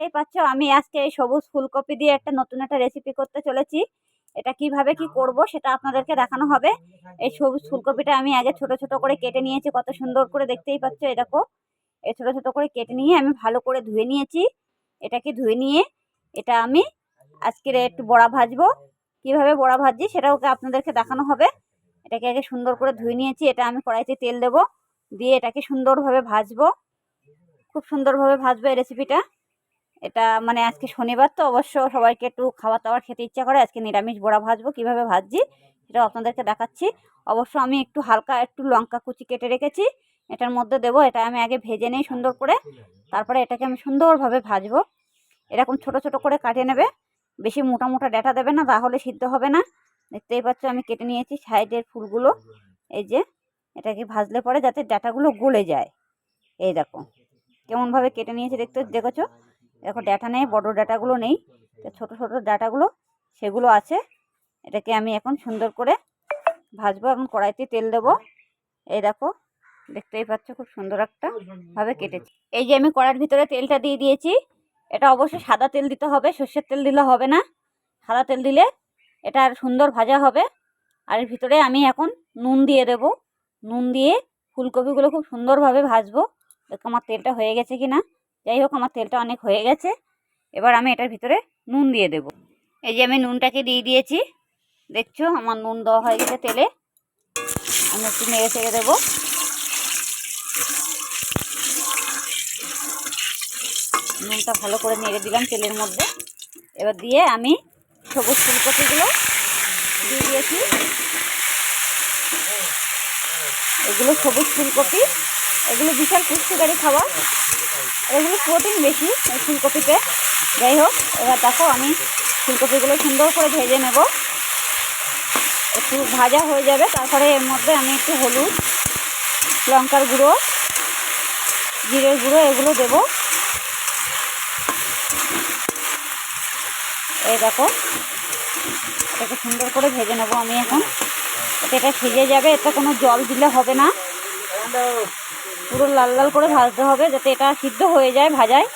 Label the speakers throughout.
Speaker 1: এই পাচ্ছ, আমি আজকে এই সবুজ ফুলকপি দিয়ে একটা নতুন একটা রেসিপি করতে চলেছি। এটা কীভাবে কি করব সেটা আপনাদেরকে দেখানো হবে। এই সবুজ ফুলকপিটা আমি আগে ছোট ছোট করে কেটে নিয়েছি, কত সুন্দর করে দেখতেই পাচ্ছ দেখো। এই ছোট ছোট করে কেটে নিয়ে আমি ভালো করে ধুয়ে নিয়েছি। এটাকে ধুয়ে নিয়ে এটা আমি আজকের একটু বড়া ভাজবো। কীভাবে বড়া ভাজছি সেটাও আপনাদেরকে দেখানো হবে। এটাকে আগে সুন্দর করে ধুয়ে নিয়েছি, এটা আমি কড়াইতে তেল দেব। দিয়ে এটাকে সুন্দরভাবে ভাজবো। খুব সুন্দরভাবে ভাজবো এই রেসিপিটা এটা মানে আজকে শনিবার তো, অবশ্য সবাইকে একটু খাবার দাবার খেতে ইচ্ছা করে। আজকে নিরামিষ বড়া ভাজবো, কীভাবে ভাজছি সেটাও আপনাদেরকে দেখাচ্ছি। অবশ্য আমি একটু হালকা একটু লঙ্কা কুচি কেটে রেখেছি, এটার মধ্যে দেবো। এটা আমি আগে ভেজে নিই সুন্দর করে, তারপরে এটাকে আমি সুন্দরভাবে ভাজবো। এরকম ছোট ছোট করে কাটে নেবে, বেশি মোটা মোটা ডাটা দেবে না, তাহলে সিদ্ধ হবে না। দেখতেই পাচ্ছ আমি কেটে নিয়েছি সাইডের ফুলগুলো, এই যে এটাকে ভাজলে পরে যাতে ডাটাগুলো গলে যায়। এই দেখো, কেমনভাবে কেটে নিয়েছি দেখতে, দেখেছ? দেখো ডাটা নেই, বড় ডাটাগুলো নেই। ছোটো ছোটো ডাটাগুলো সেগুলো আছে। এটাকে আমি এখন সুন্দর করে ভাজবো এখন কড়াইতে তেল দেবো। এই দেখো, দেখতেই পাচ্ছ খুব সুন্দর একটা ভাবে কেটেছি। এই যে আমি কড়াইয়ের ভিতরে তেলটা দিয়ে দিয়েছি, এটা অবশ্যই সাদা তেল দিতে হবে, সর্ষের তেল দিলে হবে না। সাদা তেল দিলে এটা আর সুন্দর ভাজা হবে। আর এর ভিতরে আমি এখন নুন দিয়ে দেব। নুন দিয়ে ফুলকপিগুলো খুব সুন্দরভাবে ভাজবো। দেখো আমার তেলটা হয়ে গেছে কি না যাই হোক, আমার তেলটা অনেক হয়ে গেছে। এবার আমি এটার ভিতরে নুন দিয়ে দেব। এই যে আমি নুনটাকে দিয়ে দিয়েছি। দেখছ, আমার নুন দেওয়া হয়ে গেছে তেলে। আমি একটু নেড়ে ছেড়ে দেবো। নুনটা ভালো করে নেড়ে দিলাম তেলের মধ্যে। এবার দিয়ে আমি সবুজ ফুলকপিগুলো দিয়ে দিয়েছি। এগুলো সবুজ ফুলকপি। এগুলো বিশাল পুষ্টিকারী খাবার। এগুলো প্রোটিন বেশি ফুলকপিতে। যাই হোক, এবার দেখো আমি ফুলকপিগুলো সুন্দর করে ভেজে নেব। একটু ভাজা হয়ে যাবে, তারপরে এর মধ্যে আমি একটু হলুদ, লঙ্কার গুঁড়ো, জিরের গুঁড়ো, এগুলো দেবো। এই দেখো, এটাকে সুন্দর করে ভেজে নেব আমি এখন। এটা সিজে যাবে, এতে কোনো জল দিলে হবে না। পুরো লাল লাল করে ভাজতে হবে যাতে এটা সিদ্ধ হয়ে যায় ভাজায়।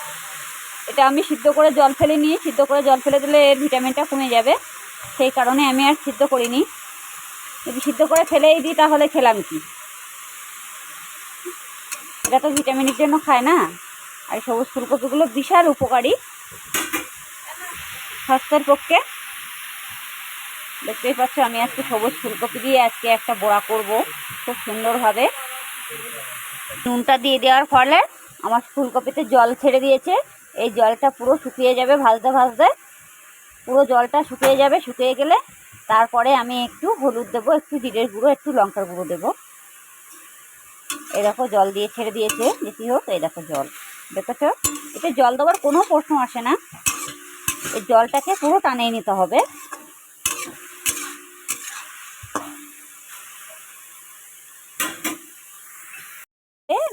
Speaker 1: এটা আমি সিদ্ধ করে জল ফেলে নিই। সিদ্ধ করে জল ফেলে দিলে এর ভিটামিনটা কমে যাবে। সেই কারণে আমি আর সিদ্ধ করিনি। যদি সিদ্ধ করে ফেলেই দিই তাহলে খেলাম কি? এটা তো ভিটামিনের জন্য খায় না। আর সবুজ ফুলকপিগুলো বিশাল উপকারী। স্বাস্থ্যের পক্ষে। দেখতেই পাচ্ছ আমি আজকে সবুজ ফুলকপি দিয়ে আজকে একটা বড়া করব। খুব সুন্দরভাবে। নুনটা দিয়ে দেওয়ার ফলে আমার ফুলকপিতে জল ছেড়ে দিয়েছে। এই জলটা পুরো শুকিয়ে যাবে ভাজতে ভাজতে। পুরো জলটা শুকিয়ে যাবে, শুকিয়ে গেলে তারপরে আমি একটু হলুদ দেবো, একটু জিরের গুঁড়ো, একটু লঙ্কার গুঁড়ো দেবো। এই দেখো জল দিয়ে ছেড়ে দিয়েছে যেটি হোক, এই দেখো জল। দেখেছ? এতে জল দেওয়ার কোনো প্রশ্ন আসে না। এই জলটাকে পুরো টানিয়ে নিতে হবে।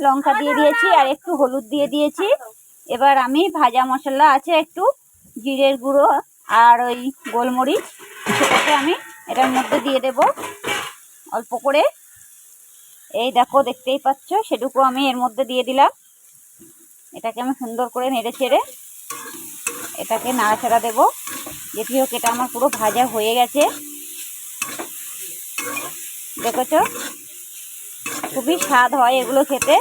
Speaker 1: লঙ্কা দিয়ে দিয়েছি আর একটু হলুদ দিয়ে দিয়েছি। এবার আমি ভাজা মশলা আছে একটু, জিরের গুঁড়ো আর ওই গোলমরিচ, সেটাকে আমি এটার মধ্যে দিয়ে দেব অল্প করে। এই দেখো, দেখতেই পাচ্ছ, সেটুকু আমি এর মধ্যে দিয়ে দিলাম। এটাকে আমি সুন্দর করে নেড়ে ছেড়ে এটাকে নাড়াচাড়া দেবো। যেটি হোক, এটা আমার পুরো ভাজা হয়ে গেছে। দেখেছ? খুবই স্বাদ হয় এগুলো খেতে।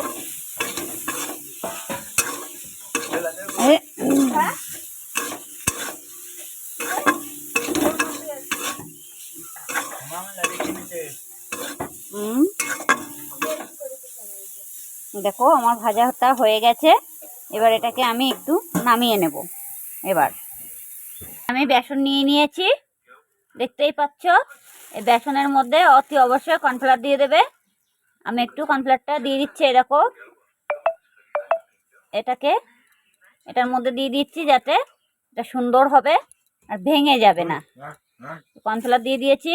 Speaker 1: দেখো আমার ভাজাটা হয়ে গেছে। এবার এটাকে আমি একটু নামিয়ে নেব। এবার আমি বেসন নিয়ে নিয়েছি। দেখতেই পাচ্ছ, এই বেসনের মধ্যে অতি অবশ্যই কর্নফ্লাওয়ার দিয়ে দেবে। আমি একটু কর্নফ্লাওয়ারটা দিয়ে দিচ্ছি এরকম এটাকে, এটার মধ্যে দিয়ে দিচ্ছি যাতে এটা সুন্দর হবে আর ভেঙে যাবে না। কর্নফ্লাওয়ার দিয়ে দিয়েছি।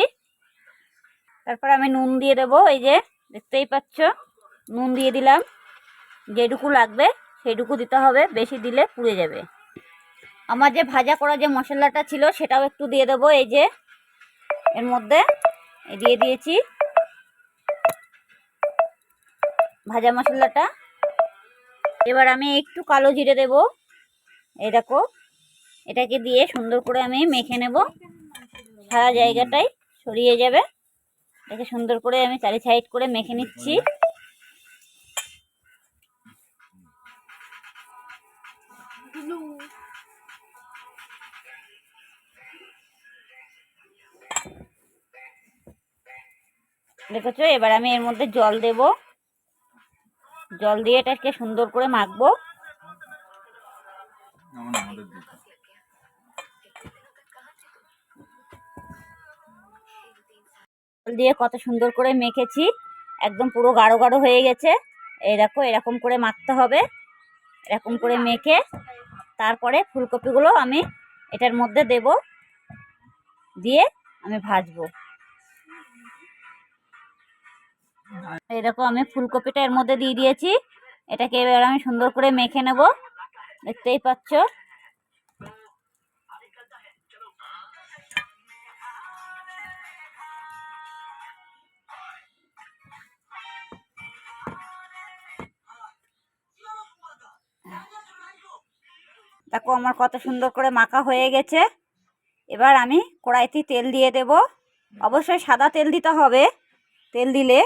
Speaker 1: তারপর আমি নুন দিয়ে দেবো, এই যে দেখতেই পাচ্ছ, নুন দিয়ে দিলাম। যেটুকু লাগবে সেইটুকু দিতে হবে, বেশি দিলে পুড়ে যাবে। আমার যে ভাজা করা যে মশলাটা ছিল সেটাও একটু দিয়ে দেবো, এই যে এর মধ্যে। দিয়ে দিয়েছি। ভাজা মশলাটা। এবার আমি একটু কালো জিরে দেব। এরকম এটাকে দিয়ে সুন্দর করে আমি মেখে নেব। সারা জায়গাটাই ছড়িয়ে যাবে। এটাকে সুন্দর করে আমি চারি সাইড করে মেখে নিচ্ছি। দেখেছ? এবার আমি এর মধ্যে জল দেব। জল দিয়ে এটাকে সুন্দর করে মাখবো। জল দিয়ে কত সুন্দর করে মেখেছি একদম পুরো গাঢ় গাঢ় হয়ে গেছে। এই দেখো এরকম করে মাখতে হবে এরকম করে মেখে তারপরে ফুলকপিগুলো আমি এটার মধ্যে দেব দিয়ে আমি ভাজবো। দেখো আমি ফুলকপিটা এর মধ্যে দিয়ে দিয়েছি। এটাকে এবার আমি সুন্দর করে মেখে নেব। দেখতেই পাচ্ছ। দেখো আমার কত সুন্দর করে মাখা হয়ে গেছে। এবার আমি কড়াইতে তেল দিয়ে দেব। অবশ্যই সাদা তেল দিতে হবে। তেল দিলে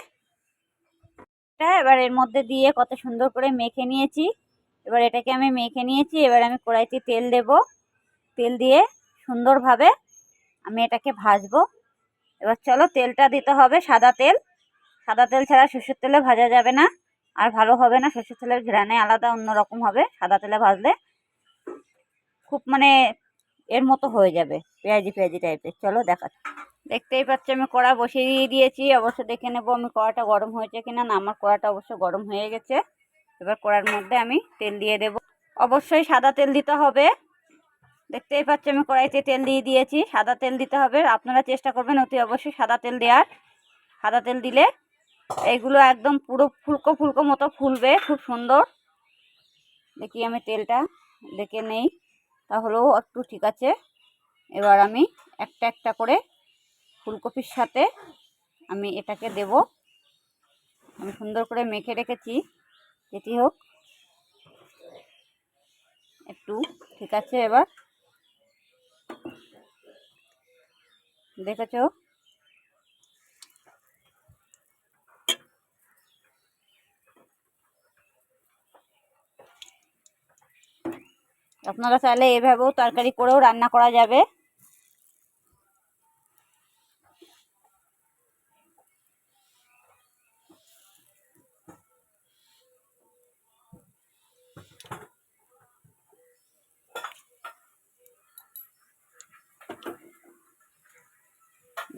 Speaker 1: এটা এবার এর মধ্যে দিয়ে কত সুন্দর করে মেখে নিয়েছি। এবার এটাকে আমি মেখে নিয়েছি, এবার আমি কড়াইতে তেল দেব। তেল দিয়ে সুন্দরভাবে আমি এটাকে ভাজবো। এবার চলো তেলটা দিতে হবে সাদা তেল। সাদা তেল ছাড়া সর্ষের তেলে ভাজা যাবে না, আর ভালো হবে না। সর্ষের তেলের ঘ্রাণে আলাদা অন্যরকম হবে সাদা তেলে ভাজলে। খুব মানে এর মতো হয়ে যাবে পেঁয়াজি পেঁয়াজি টাইপের চলো দেখা দেখতেই পাচ্ছি আমি কড়া বসিয়ে দিয়ে দিয়েছি। অবশ্য দেখে নেব আমি কড়াটা গরম হয়েছে কিনা। না, আমার কড়াটা অবশ্য গরম হয়ে গেছে। এবার কড়ার মধ্যে আমি তেল দিয়ে দেব। অবশ্যই সাদা তেল দিতে হবে। দেখতেই পাচ্ছি আমি কড়াইতে তেল দিয়ে দিয়েছি। সাদা তেল দিতে হবে। আপনারা চেষ্টা করবেন অতি অবশ্যই সাদা তেল দেওয়ার। সাদা তেল দিলে এইগুলো একদম পুরো ফুলকো ফুলকো মতো ফুলবে। খুব সুন্দর। দেখি আমি তেলটা দেখে নেই। তাহলেও একটু ঠিক আছে। এবার আমি একটা একটা করে ফুলকপির সাথে আমি এটাকে দেব। আমি সুন্দর করে মেখে রেখেছি, যেটি হোক। একটু, ঠিক আছে এবার। দেখেছ? আপনারা চাইলে এভাবেও তরকারি করেও রান্না করা যাবে।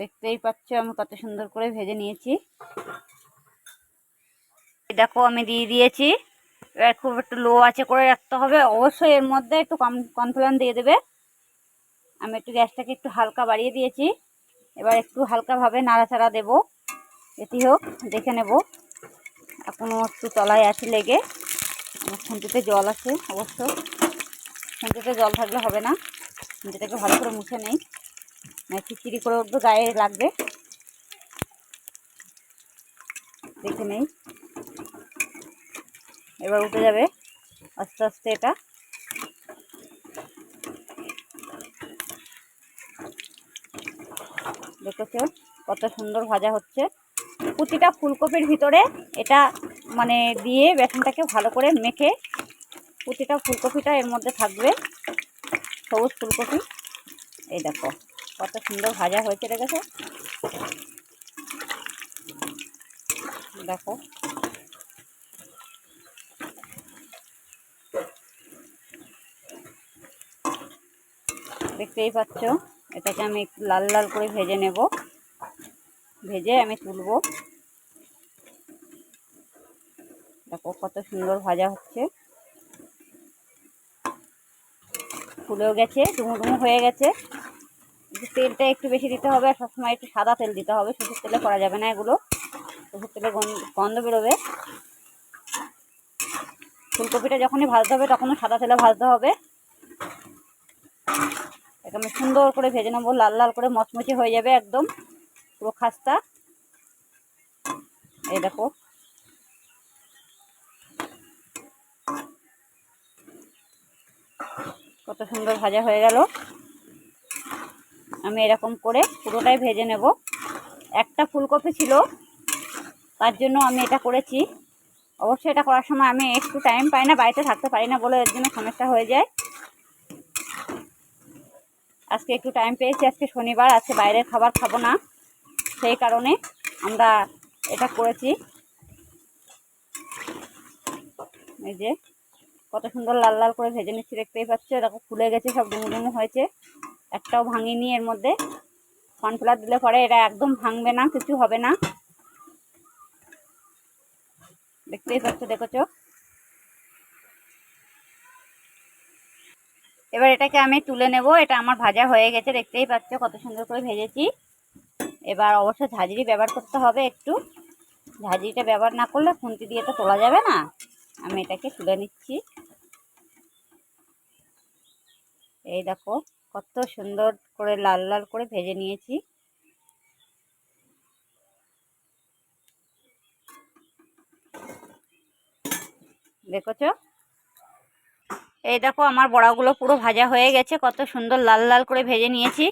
Speaker 1: দেখতেই পাচ্ছ, আমি কত সুন্দর করে ভেজে নিয়েছি। দেখো, আমি দিয়ে দিয়েছি। এবার খুব একটু লো আছে করে রাখতে হবে। অবশ্যই এর মধ্যে একটু কম কনফ্লান দিয়ে দেবে। আমি একটু গ্যাসটাকে একটু হালকা বাড়িয়ে দিয়েছি। এবার একটু হালকাভাবে নাড়াচাড়া দেব। এটি হোক, দেখে নেব। এখনও একটু তলায় আছে লেগে। আমার খুঁটিতে জল আছে, অবশ্য। খুঁটিতে জল থাকলে হবে না। খুঁটিটাকে ভালো করে মুছে নেই। না খিচিড়ি করে উঠবে গায়ে লাগবে। দেখে নেই। এবার উঠে যাবে আস্তে আস্তে এটা। দেখেছ কত সুন্দর ভাজা হচ্ছে। প্রতিটা ফুলকপির ভিতরে এটা মানে দিয়ে বেসনটাকে ভালো করে মেখে প্রতিটা ফুলকপিটা এর মধ্যে থাকবে। সবুজ ফুলকপি। এই দেখো। কত সুন্দর ভাজা হয়েছে, দেখেছ? দেখো। দেখতেই পাচ্ছ, এটাকে আমি লাল লাল করে ভেজে নেব। ভেজে আমি তুলব। দেখো কত সুন্দর ভাজা হচ্ছে। ফুলেও গেছে ডুমো ডুমো হয়ে গেছে। তেলটা একটু বেশি দিতে হবে আর সবসময় একটু সাদা তেল দিতে হবে। সরষের তেলে করা যাবে না এগুলো। সরষের তেলে গন্ধ বেরোবে। ফুলকপিটা যখনই ভাজতে হবে তখনও সাদা তেলে ভাজতে হবে। আমি সুন্দর করে ভেজে নেব। লাল লাল করে মচমচে হয়ে যাবে একদম। পুরো খাস্তা। এই দেখো। কত সুন্দর ভাজা হয়ে গেল। আমি এরকম করে পুরোটাই ভেজে নেব। একটা ফুলকপি ছিল, তার জন্য আমি এটা করেছি। অবশ্যই এটা করার সময় আমি একটু টাইম পাই না, বাড়িতে থাকতে পারি না বলে এর জন্য সমস্যা হয়ে যায়। আজকে একটু টাইম পেয়েছি, আজকে শনিবার, আজকে বাইরের খাবার খাব না। সেই কারণে আমরা এটা করেছি। এই যে, কত সুন্দর লাল লাল করে ভেজে নিচ্ছি, দেখতেই পাচ্ছ, দেখো ফুলে গেছে, সব ডুমু ডুমু হয়েছে। একটাও ভাঙিনি এর মধ্যে। কর্নফ্লাওয়ার দিলে পরে এটা একদম ভাঙবে না, কিছু হবে না। দেখতেই পাচ্ছ, দেখেছ? এবার এটাকে আমি তুলে নেব, এটা আমার ভাজা হয়ে গেছে, দেখতেই পাচ্ছ, কত সুন্দর করে ভেজেছি। এবার অবশ্য ঝাঁঝরি ব্যবহার করতে হবে একটু। ঝাঁঝরিটা ব্যবহার না করলে খুন্তি দিয়ে তো তোলা যাবে না। আমি এটাকে তুলে নিচ্ছি। এই দেখো কত সুন্দর করে লাল লাল করে ভেজে নিয়েছি। দেখেছ? এই দেখো আমার বড়াগুলো পুরো ভাজা হয়ে গেছে, কত সুন্দর লাল লাল করে ভেজে নিয়েছি।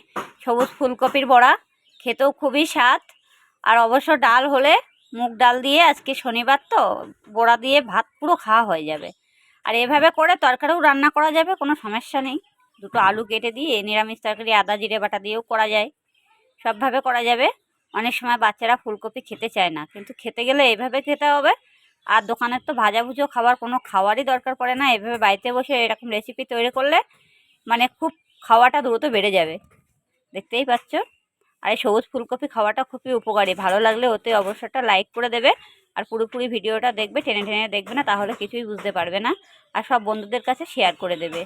Speaker 1: সবুজ ফুলকপির বড়া, খেতেও খুবই স্বাদ। আর অবশ্য ডাল হলে মুগ ডাল দিয়ে আজকে শনিবার তো, বড়া দিয়ে ভাত পুরো খাওয়া হয়ে যাবে। আর এভাবে করে তরকারিও রান্না করা যাবে, কোনো সমস্যা নেই। দুটো আলু কেটে দিয়ে, নিরামিষ তরকারি, আদা, জিরে বাটা দিয়েও করা যায়। সবভাবে করা যাবে। অনেক সময় বাচ্চারা ফুলকপি খেতে চায় না। কিন্তু খেতে গেলে এইভাবে খেতে হবে। আর দোকানের তো ভাজাভুজো খাবার, কোনো খাওয়ারই দরকার পড়ে না। এভাবে বাড়িতে বসে এরকম রেসিপি তৈরি করলে মানে খুব খাওয়াটা দ্রুত বেড়ে যাবে। দেখতেই পাচ্ছ? আর এই সবুজ ফুলকপি খাওয়াটা খুবই উপকারী। ভালো লাগলে ওতে অবশ্যটা লাইক করে দেবে। আর পুরোপুরি ভিডিওটা দেখবে, টেনে টেনে দেখবে না, তাহলে কিছুই বুঝতে পারবে না। আর সব বন্ধুদের কাছে শেয়ার করে দেবে।